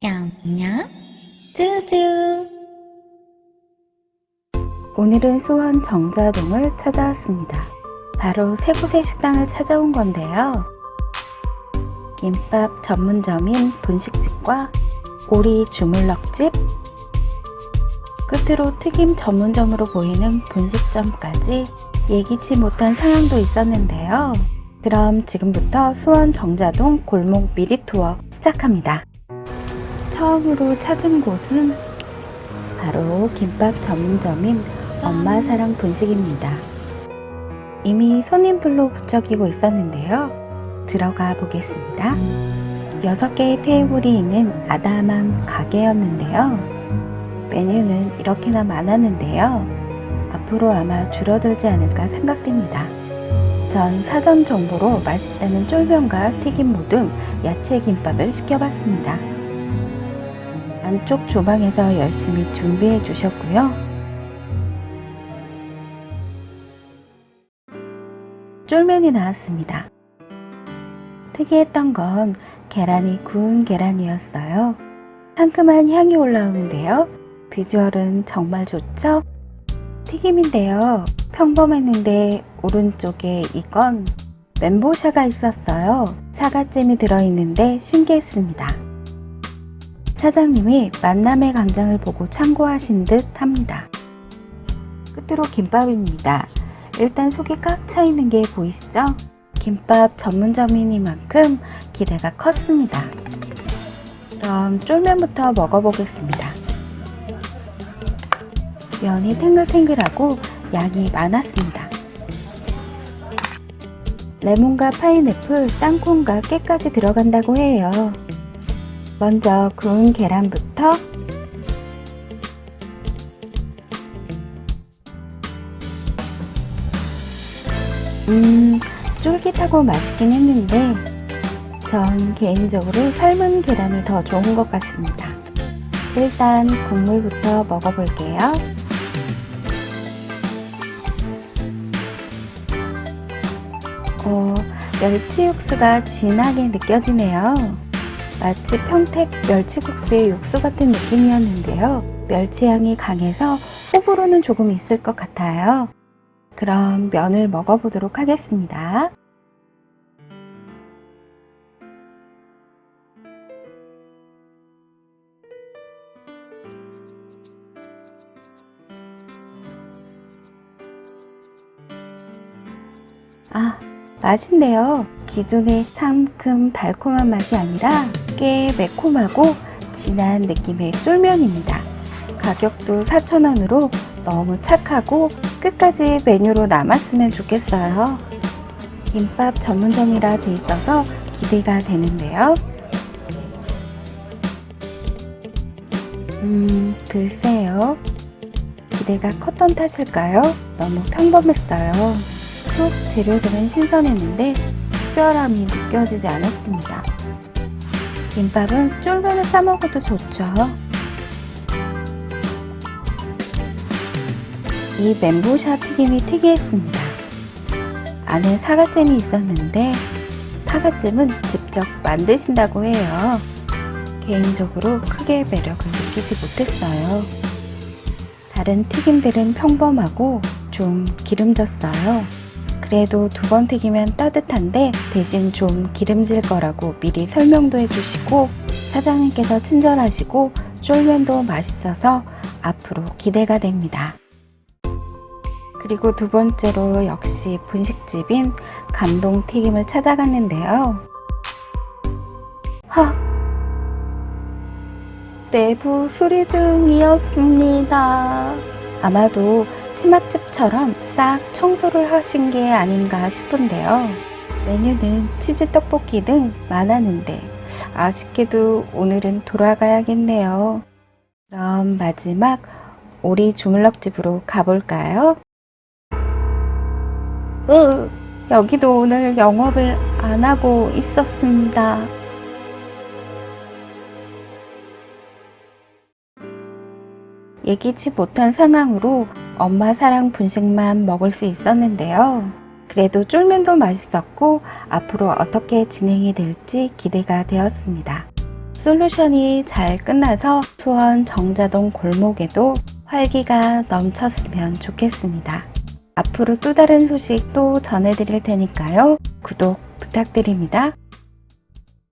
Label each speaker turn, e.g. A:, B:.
A: 냠냠 뚜두 오늘은 수원 정자동을 찾아왔습니다. 바로 세 곳의 식당을 찾아온 건데요. 김밥 전문점인 분식집과 오리 주물럭집, 끝으로 튀김 전문점으로 보이는 분식점까지 예기치 못한 상황도 있었는데요. 그럼 지금부터 수원 정자동 골목 미리 투어 시작합니다. 처음으로 찾은 곳은 바로 김밥 전문점인 엄마 사랑 분식입니다. 이미 손님들로 부쩍이고 있었는데요. 들어가 보겠습니다. 6개의 테이블이 있는 아담한 가게였는데요. 메뉴는 이렇게나 많았는데요. 앞으로 아마 줄어들지 않을까 생각됩니다. 전 사전 정보로 맛있다는 쫄면과 튀김 모듬, 야채 김밥을 시켜봤습니다. 안쪽 주방에서 열심히 준비해 주셨고요. 쫄면이 나왔습니다. 특이했던 건 계란이 구운 계란이었어요. 상큼한 향이 올라오는데요. 비주얼은 정말 좋죠? 튀김인데요. 평범했는데 오른쪽에 이건 멘보샤가 있었어요. 사과잼이 들어있는데 신기했습니다. 사장님이 만남의 광장을 보고 참고하신 듯 합니다. 끝으로 김밥입니다. 일단 속이 꽉 차 있는 게 보이시죠? 김밥 전문점이니만큼 기대가 컸습니다. 그럼 쫄면부터 먹어보겠습니다. 면이 탱글탱글하고 양이 많았습니다. 레몬과 파인애플, 땅콩과 깨까지 들어간다고 해요. 먼저 구운 계란부터 음, 쫄깃하고 맛있긴 했는데 전 개인적으로 삶은 계란이 더 좋은 것 같습니다. 일단 국물부터 먹어볼게요. 어, 멸치 육수가 진하게 느껴지네요. 마치 평택 멸치국수의 육수 같은 느낌이었는데요. 멸치향이 강해서 호불호는 조금 있을 것 같아요. 그럼 면을 먹어보도록 하겠습니다. 아, 맛있네요. 기존의 상큼 달콤한 맛이 아니라 꽤 매콤하고 진한 느낌의 쫄면입니다. 가격도 4,000원으로 너무 착하고 끝까지 메뉴로 남았으면 좋겠어요. 김밥 전문점이라 돼 있어서 기대가 되는데요. 음, 글쎄요. 기대가 컸던 탓일까요? 너무 평범했어요. 속 재료들은 신선했는데 특별함이 느껴지지 않았습니다. 김밥은 쫄면을 싸먹어도 좋죠. 이 멘보샤 튀김이 특이했습니다. 안에 사과잼이 있었는데 사과잼은 직접 만드신다고 해요. 개인적으로 크게 매력을 느끼지 못했어요. 다른 튀김들은 평범하고 좀 기름졌어요. 그래도 두 번 튀기면 따뜻한데 대신 좀 기름질 거라고 미리 설명도 해주시고 사장님께서 친절하시고 쫄면도 맛있어서 앞으로 기대가 됩니다. 그리고 두 번째로 역시 분식집인 감동 튀김을 찾아갔는데요. 헉! 내부 수리 중이었습니다. 아마도 치맛집처럼 싹 청소를 하신 게 아닌가 싶은데요. 메뉴는 치즈 떡볶이 등 많았는데 아쉽게도 오늘은 돌아가야겠네요. 그럼 마지막 오리 주물럭집으로 가볼까요? 으, 여기도 오늘 영업을 안 하고 있었습니다. 예기치 못한 상황으로 엄마 사랑 분식만 먹을 수 있었는데요. 그래도 쫄면도 맛있었고 앞으로 어떻게 진행이 될지 기대가 되었습니다. 솔루션이 잘 끝나서 수원 정자동 골목에도 활기가 넘쳤으면 좋겠습니다. 앞으로 또 다른 소식 또 전해드릴 테니까요. 구독 부탁드립니다.